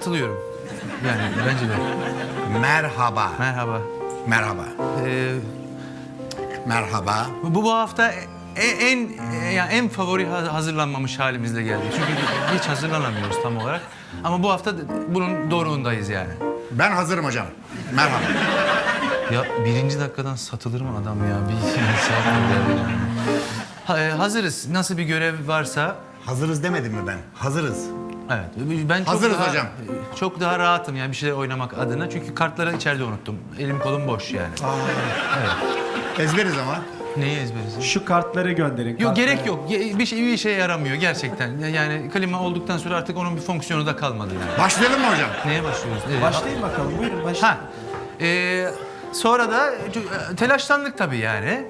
katılıyorum. Yani bence de. Merhaba. Merhaba. Merhaba. Ee, Merhaba. bu bu hafta e- en e, yani en favori ha- hazırlanmamış halimizle geldik. Çünkü hiç hazırlanamıyoruz tam olarak. Ama bu hafta bunun doğruğundayız yani. Ben hazırım hocam. Merhaba. Ya birinci dakikadan satılır mı adam ya? Bir geldi yani. Ha, e, hazırız. Nasıl bir görev varsa Hazırız demedim mi ben? Hazırız. Evet. Ben çok Hazırız daha, hocam. Çok daha rahatım yani bir şeyler oynamak adına. Çünkü kartları içeride unuttum. Elim kolum boş yani. Ezberiz ama. Neyi ezberiz? Şu kartları gönderin. Yok kartları. gerek yok. Bir şey bir işe yaramıyor gerçekten. Yani klima olduktan sonra artık onun bir fonksiyonu da kalmadı yani. Başlayalım mı hocam? Neye başlıyoruz? Ee, Başlayın bakalım buyurun başlayın. Ha. Ee, sonra da e, telaşlandık tabii yani.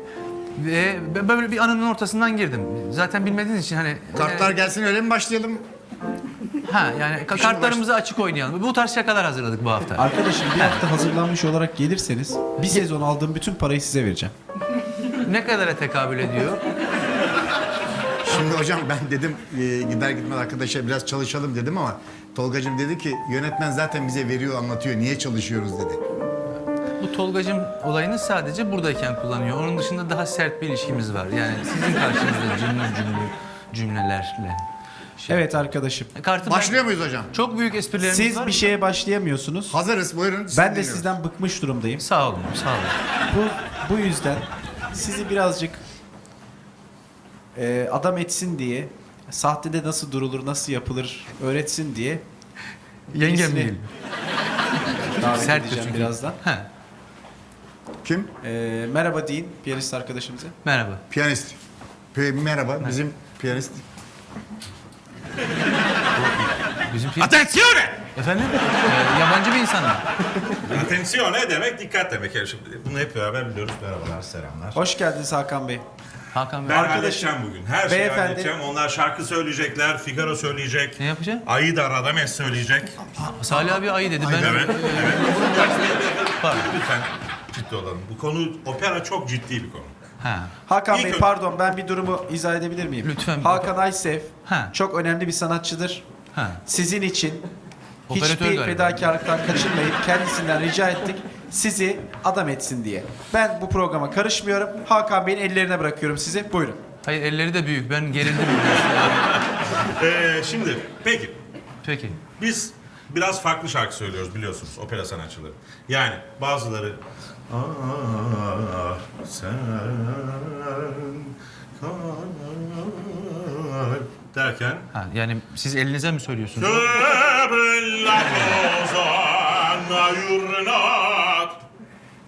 Ve ben böyle bir anının ortasından girdim. Zaten bilmediğiniz için hani... Kartlar gelsin öyle mi başlayalım? Ha yani ka- kartlarımızı açık oynayalım. Bu tarz şakalar hazırladık bu hafta. Arkadaşım bir hafta hazırlanmış olarak gelirseniz bir sezon aldığım bütün parayı size vereceğim. Ne kadara tekabül ediyor? Şimdi hocam ben dedim e, gider gitmez arkadaşa biraz çalışalım dedim ama Tolgacığım dedi ki yönetmen zaten bize veriyor anlatıyor niye çalışıyoruz dedi. Bu Tolgacım olayını sadece buradayken kullanıyor. Onun dışında daha sert bir ilişkimiz var. Yani sizin karşınızda cümle cümle cümlelerle. Şey. Evet arkadaşım. Kartı Başlıyor muyuz hocam? Çok büyük esprilerimiz Siz var. bir şeye başlayamıyorsunuz. Hazırız buyurun. sizi Ben de dinliyoruz. sizden bıkmış durumdayım. Sağ olun, sağ olun. Bu bu yüzden sizi birazcık e, adam etsin diye sahtede nasıl durulur, nasıl yapılır öğretsin diye Yengem Birisini- değil. davet Sert edeceğim çünkü. birazdan. Ha, Kim? E, merhaba deyin piyanist arkadaşımıza. merhaba. Piyanist. Pe- merhaba bizim piyanist. Bizim film... Attenzione! Efendim? Ee, yabancı bir insan mı? Attenzione demek dikkat demek. Yani şimdi bunu hep beraber biliyoruz. Merhabalar, selamlar. Hoş geldiniz Hakan Bey. Hakan Bey. Ben Arkadaşım, halledeceğim bugün. Her şeyi beyefendi- halledeceğim. Onlar şarkı söyleyecekler, Figaro söyleyecek. Ne yapacak? Ayı da Radames söyleyecek. Salih abi ayı dedi. Ben... Evet, evet. Pardon. Lütfen ciddi olalım. Bu konu, opera çok ciddi bir konu. Ha. Hakan İlk Bey pardon ben bir durumu izah edebilir miyim? Lütfen. Hakan Aysev Ha. çok önemli bir sanatçıdır. Ha. Sizin için Operatör hiçbir galiba. fedakarlıktan kaçınmayıp kendisinden rica ettik. Sizi adam etsin diye. Ben bu programa karışmıyorum. Hakan Bey'in ellerine bırakıyorum sizi. Buyurun. Hayır elleri de büyük. Ben gerildim. Ee, şimdi peki Peki. biz biraz farklı şarkı söylüyoruz biliyorsunuz opera sanatçıları. Yani bazıları "Ah, sen kalp" derken Ha, yani siz elinize mi söylüyorsunuz?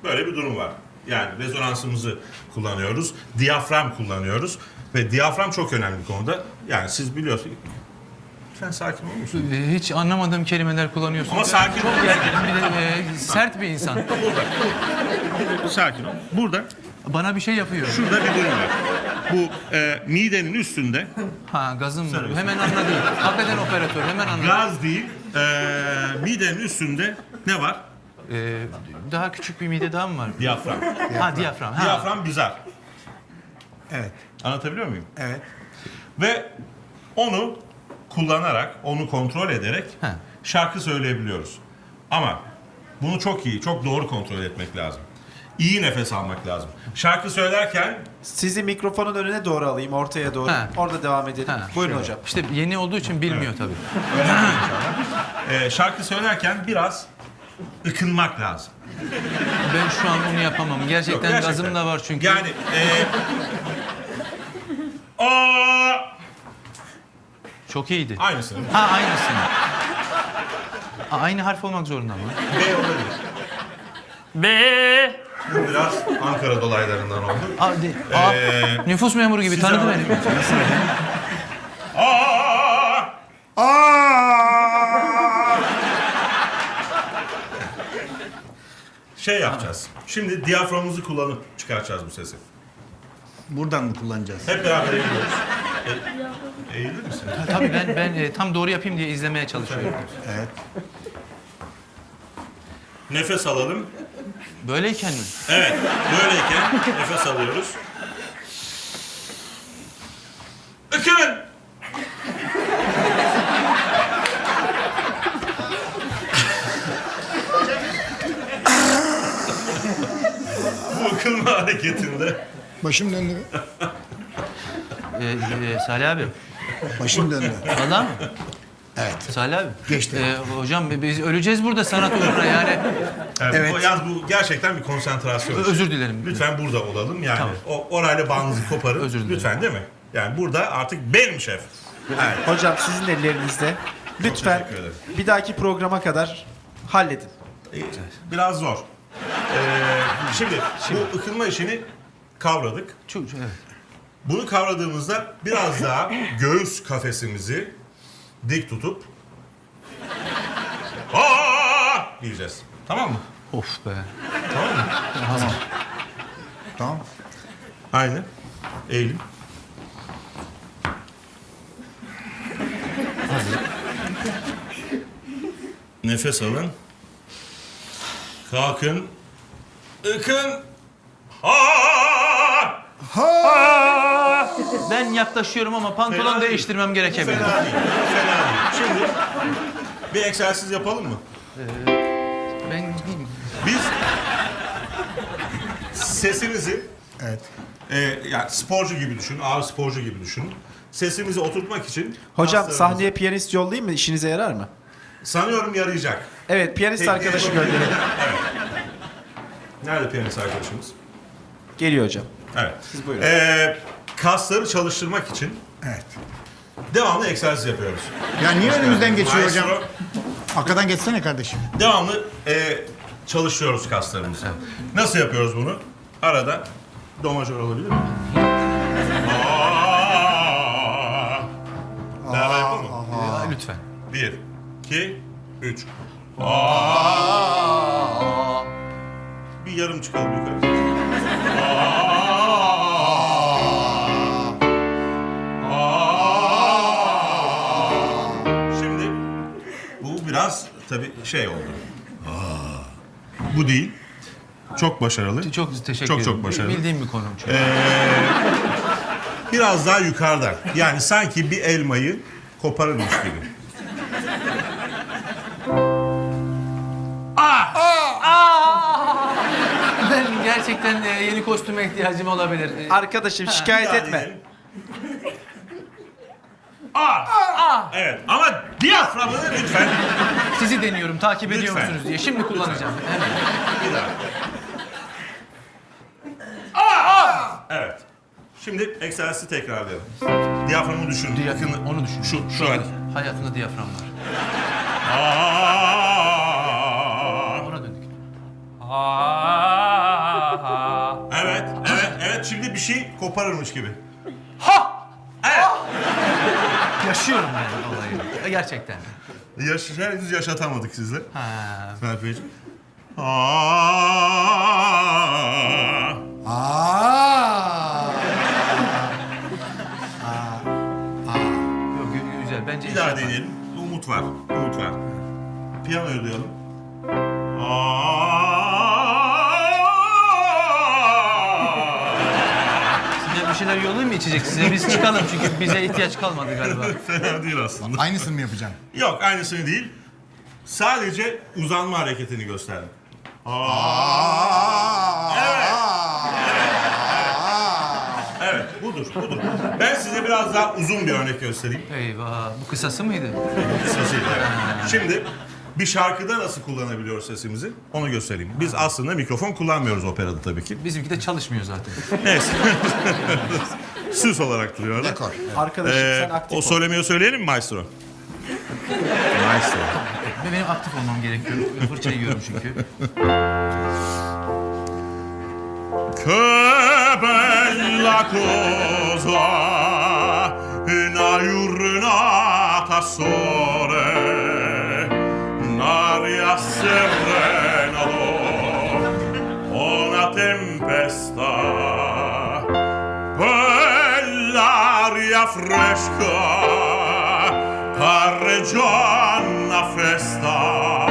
Böyle bir durum var. Yani rezonansımızı kullanıyoruz. Diyafram kullanıyoruz. Ve diyafram çok önemli bir konuda. Yani siz biliyorsunuz. Lütfen sakin olur musun? Ee, Hiç anlamadığım kelimeler kullanıyorsunuz. Ama sakin ol. Bir de e, sert bir insan. Sakin ol. Burada, Bana bir şey yapıyor. şurada bir durum var. Bu e, midenin üstünde Ha gazım var. Hemen anladım. Hakikaten operatör. Hemen anladım. gaz değil, e, midenin üstünde ne var? Ee, daha küçük bir mide daha mı var? Diyafram. Ha diyafram. Ha. Diyafram güzel. Evet. Anlatabiliyor muyum? Evet. Ve onu kullanarak, onu kontrol ederek He. şarkı söyleyebiliyoruz. Ama bunu çok iyi, çok doğru kontrol etmek lazım. İyi nefes almak lazım. Şarkı söylerken Sizi mikrofonun önüne doğru alayım, ortaya doğru. Ha. Orada devam edelim. Ha. Buyurun hocam. İşte yeni olduğu için bilmiyor tabii. e, şarkı söylerken biraz ıkınmak lazım. Ben şu an onu yapamam. Gerçekten, Yok, gazım da var çünkü. Yani e, aa, Çok iyiydi. aynısını. Ha aynısını. Aa, aynı harf olmak zorunda mı? B olabilir. B. Bu biraz Ankara dolaylarından oldu. Aa, de, aa, Ee, nüfus memuru gibi tanıdı beni. Aa! Aa! Şey yapacağız. Şimdi diyaframımızı kullanıp çıkartacağız bu sesi. Buradan mı kullanacağız? Hep beraber eğiliyoruz. Eğilir misin? Ta- Tabii ben ben e, tam doğru yapayım diye izlemeye çalışıyorum. Evet. Nefes alalım. Böyleyken mi? Evet, böyleyken nefes alıyoruz. Ökürün! Bu ıkınma hareketinde Başım döndü. Ee, e, Salih abi. Başım döndü. Valla mı? Evet. Salih abi. Geçti. Ee, hocam biz öleceğiz burada sanat uğruna yani. Evet. Evet. Bu, yalnız bu gerçekten bir konsantrasyon. Ö- özür dilerim. Lütfen burada olalım. Yani Tamam. o orayla bağınızı koparın. Özür dilerim. Lütfen değil mi? Yani burada artık benim şef. Evet. Hocam sizin ellerinizde. Lütfen bir dahaki programa kadar halledin. Ee, Biraz zor. Ee, şimdi bu ıkınma işini kavradık. Çok, evet. Bunu kavradığımızda biraz daha göğüs kafesimizi dik tutup Aa! diyeceğiz. Tamam mı? Of be. Tamam. Aynı. Eğilim. Nefes alın. Kalkın. Ikın. Ha! Ben yaklaşıyorum ama pantolon Fena değil. değiştirmem gerekebilir. Fena değil. Fena değil. Şimdi bir egzersiz yapalım mı? Ben gideyim. Biz sesimizi Evet. e, yani sporcu gibi düşünün, ağır sporcu gibi düşünün. Sesimizi oturtmak için Hocam kaslarımızı- sahneye piyanist yollayayım mı? İşinize yarar mı? sanıyorum yarayacak. Evet piyanist Peki. arkadaşı gönderelim. Nerede piyanist arkadaşımız? Geliyor hocam. Evet. Siz buyurun. Ee, kasları çalıştırmak için Evet. devamlı egzersiz yapıyoruz. Ya niye önümüzden geçiyor Maestro, hocam? Arkadan geçsene kardeşim. Devamlı e, çalışıyoruz kaslarımızı. Nasıl yapıyoruz bunu? Arada do majör olabilir mi? Aa! Beraber yapalım mı? Aa, lütfen. Bir, iki, üç. Bir yarım çıkalım yukarı. Şimdi tabii şey oldu. Bu değil. Çok başarılı. Çok teşekkür Çok ederim. çok başarılı. Bildiğim bir konu. Çünkü. Biraz daha yukarıda. Yani sanki bir elmayı koparırmış gibi. Ben gerçekten e, yeni kostüme ihtiyacım olabilir. E, Arkadaşım şikayet etme. Aa! Evet ama diyaframını lütfen Sizi deniyorum takip ediyor Lütfen. musunuz diye. Şimdi kullanacağım. Evet. bir daha. Aa! Evet. Şimdi egzersizi tekrarlayalım. Diyaframı düşün. Diya- Yakını- onu düşün. Şu, şu an. Hayatında diyafram var. Aa! Ona döndük. Evet, evet, evet. Şimdi bir şey koparırmış gibi. Yaşıyorum ben olayı. Gerçekten. Yaş henüz yaşatamadık sizle. Ha. Mert Beyciğim. Aa! Aa! Yok gü- güzel. Bence Bir daha deneyelim. Umut var. Umut var. Piyanoyu duyalım. Aa! Şeyler yollayayım mı içecek size? Biz çıkalım çünkü bize ihtiyaç kalmadı galiba. Fena değil aslında. Aynısını mı yapacağım? Yok aynısını değil. Sadece uzanma hareketini gösterdim. Aa! Evet. Evet budur budur. Ben size biraz daha uzun bir örnek göstereyim. Eyvah. Bu kısası mıydı? Evet. Şimdi bir şarkıda nasıl kullanabiliyoruz sesimizi onu göstereyim. Biz aslında mikrofon kullanmıyoruz operada tabii ki. Bizimki de çalışmıyor zaten. Neyse. Süs olarak duruyor orada. Dekor. Arkadaşım Ee, sen aktif o ol. söylemeyi söyleyelim mi maestro? Maestro. Ve benim aktif olmam gerekiyor. Fırça yiyorum çünkü. Che bella cosa una giornata sole una serena o una tempesta per l'aria fresca pare già una festa.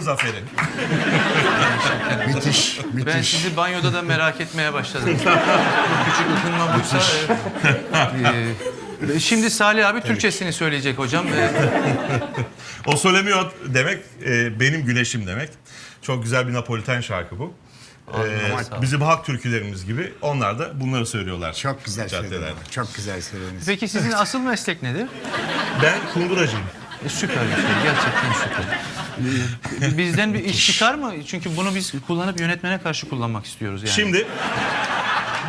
Zaferi. Müthiş, Ben müthiş. sizi banyoda da merak etmeye başladım. Bu küçük ıkınma buysa... e, e, şimdi Salih abi Türkçesini söyleyecek hocam. E, O Solemio demek e, benim güneşim demek. Çok güzel bir Napoliten şarkı bu. Sağlık. bizim halk türkülerimiz gibi onlar da bunları söylüyorlar. Çok güzel söylediniz. Çok güzel söylediniz. Peki sizin asıl meslek nedir? Ben kunduracıyım. E, süper bir şey. Gerçekten süper. E, Bizden bir iş çıkar mı? Çünkü bunu biz kullanıp yönetmene karşı kullanmak istiyoruz yani. Şimdi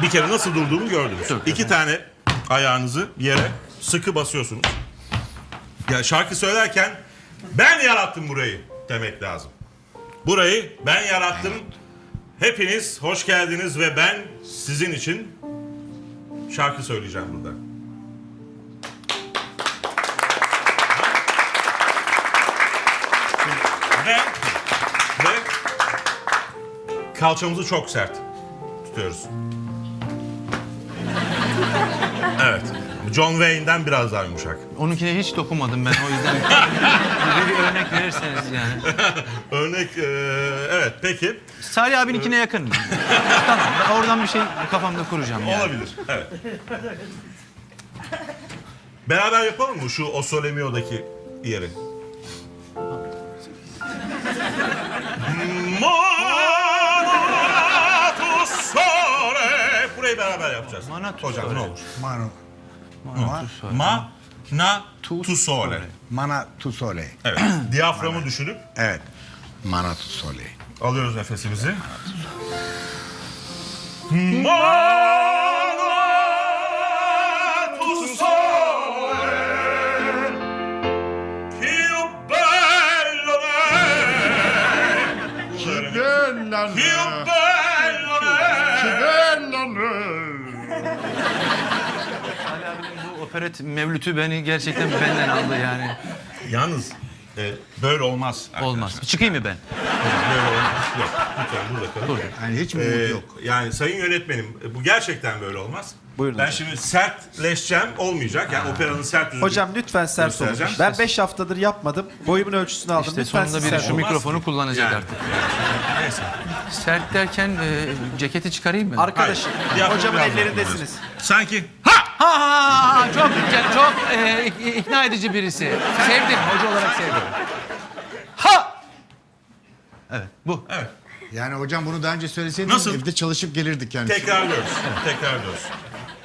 bir kere nasıl durduğumu gördünüz. Dur. İki tane ayağınızı yere sıkı basıyorsunuz. Ya şarkı söylerken ben yarattım burayı demek lazım. Burayı ben yarattım. Hepiniz hoş geldiniz ve ben sizin için şarkı söyleyeceğim burada. Kalçamızı çok sert tutuyoruz. Evet. John Wayne'den biraz daha yumuşak. Onunkine hiç dokunmadım ben o yüzden. bir, bir örnek verirseniz yani. Örnek, eee, evet peki. Salih abininkine yakın. tamam ben oradan bir şey kafamda kuracağım yani. Olabilir. Evet. Beraber yapalım mı şu O Sole Mio'daki yeri? Mana Burayı beraber yapacağız. Mana tu Hocam ne olur. Tu sole. Ma, na, Tu tu sole. sole. mana tu sole. Evet. Diyaframı düşünüp Evet. Mana tu sole. Alıyoruz nefesimizi. Mana operet mevlütü beni gerçekten benden aldı yani. Yalnız e, böyle olmaz. arkadaşlar. Olmaz. Çıkayım mı ben? Böyle olmaz. Yok. Lütfen burada kalın. Dur. Yani hiç mi Ee, umut yok? Yani sayın yönetmenim bu gerçekten böyle olmaz. Buyurun Ben hocam. şimdi sertleşeceğim olmayacak. Yani operanın sert yüzü. Hocam lütfen sert olun. Göstereceğim. Ben 5 haftadır yapmadım. Boyumun ölçüsünü aldım. İşte lütfen sonunda siz biri sert şu olun. Mikrofonu ki. kullanacak Yani. artık. Neyse. Sert derken e, ceketi çıkarayım mı? Arkadaşım, Hayır, hocamın ellerindesiniz. Sanki ha Ha ha ha çok çok e, ik- ikna edici birisi. Sevdim hoca olarak sevdim. Ha! Evet bu. evet. Yani hocam bunu daha önce söyleseydiniz Nasıl? evde çalışıp gelirdik yani. Tekrarlıyoruz. Tekrarlıyoruz.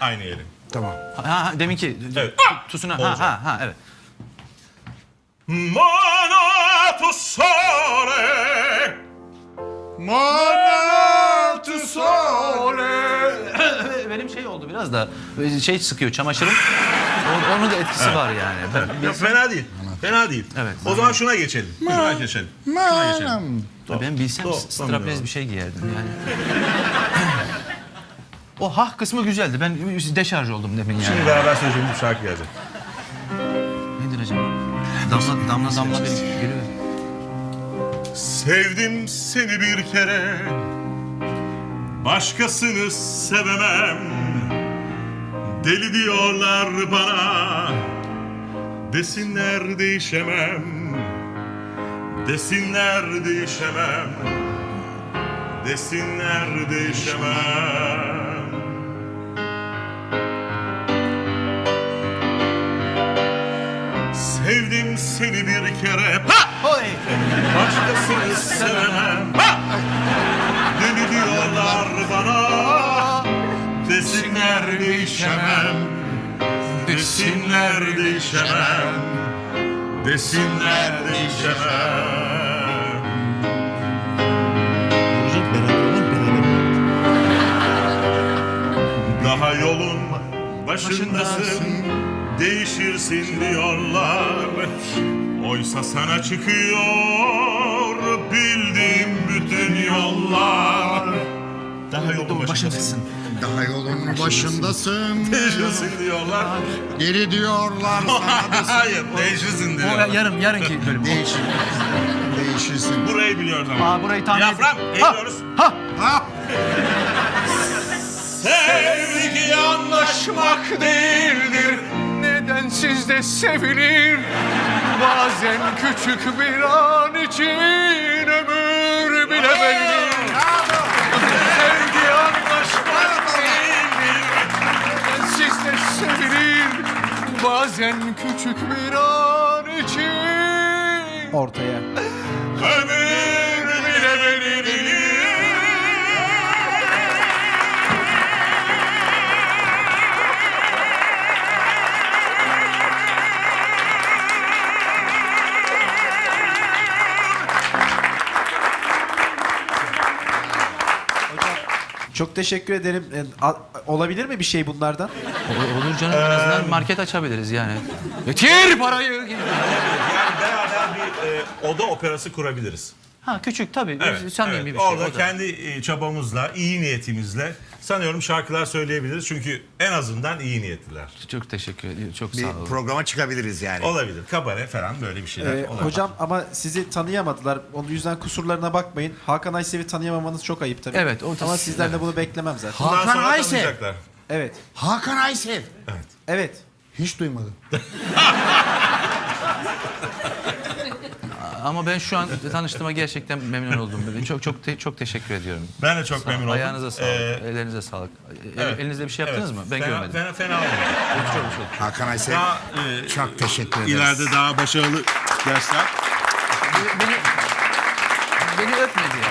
Aynı yeri. Tamam. Ha, ha deminki Evet. tusuna ha Olacak. ha ha evet. Mana tu sole. Mana tu sole. Benim şey oldu biraz da şey sıkıyor çamaşırım. O- Onun da etkisi var yani. Ben, Yok, fena değil. Fena değil. Evet. O zaman şuna geçelim. Şuna geçelim. Şuna geçelim. Manam. ben bilsem Do- straplez do- bir şey giyerdim yani. o ha kısmı güzeldi. Ben deşarj oldum demin yani. Şimdi beraber söyleyeceğimiz bir şarkı gelecek. Nedir acaba? Damla damla damla bir gülü. Sevdim seni bir kere Başkasını sevemem Deli diyorlar bana. Desinler değişemem. Desinler değişemem. Desinler değişemem. Sevdim seni bir kere. Ha! Başkasını sevemem. Ha! Deli diyorlar bana Desinler değişemem Desinler değişemem Desinler değişemem Daha yolun başındasın Değişirsin diyorlar. Oysa sana çıkıyor Bildiğim bütün yollar. Daha yolun başındasın Daha yolun başındasın. Değişirsin diyorlar Geri diyorlar sana da Hayır değişirsin O diyorlar yarım yarınki bölüm. değişir. Değişirsin. Burayı biliyoruz ama Aa burayı tahmin Diyafram eğiliyoruz Ha! Ha! Sevgi anlaşmak değildir Neden sizde sevilir? Bazen küçük bir an için Bazen küçük bir an için Ortaya. Ömür Çok teşekkür ederim. E, a- olabilir mi bir şey bunlardan? Ol- Olur canım en azından market açabiliriz yani. Getir parayı. Yani beraber bir e, oda operası kurabiliriz. Ha küçük tabii. Evet, Samimi evet. bir şey. Orada o da. kendi e, çabamızla, iyi niyetimizle sanıyorum şarkılar söyleyebiliriz. Çünkü en azından iyi niyetliler. Çok teşekkür ederim. Çok Bir sağ olun. programa çıkabiliriz yani. Olabilir. Kabare falan böyle bir şeyler Ee, olabilir. hocam ama sizi tanıyamadılar. Onun yüzden kusurlarına bakmayın. Hakan Aysevi tanıyamamanız çok ayıp tabii. Evet, o- Ama sizden de evet. bunu beklemem zaten. Bundan Hakan sonra Aysev. Evet. Hakan Aysev. Evet. Hiç duymadım. Ama ben şu an tanıştığıma gerçekten memnun oldum. Ben Çok çok te- çok teşekkür ediyorum. Ben de çok memnun oldum. Ayağınıza sağlık. Ee, ellerinize sağlık. E- evet. Elinizde bir şey yaptınız Evet. mı? Ben fena, görmedim. Fena, fena. Çok çok. Hakan Aysev. Daha, e, Çok teşekkür ederiz. İleride daha başarılı dersler. Beni, beni öpmedi ya.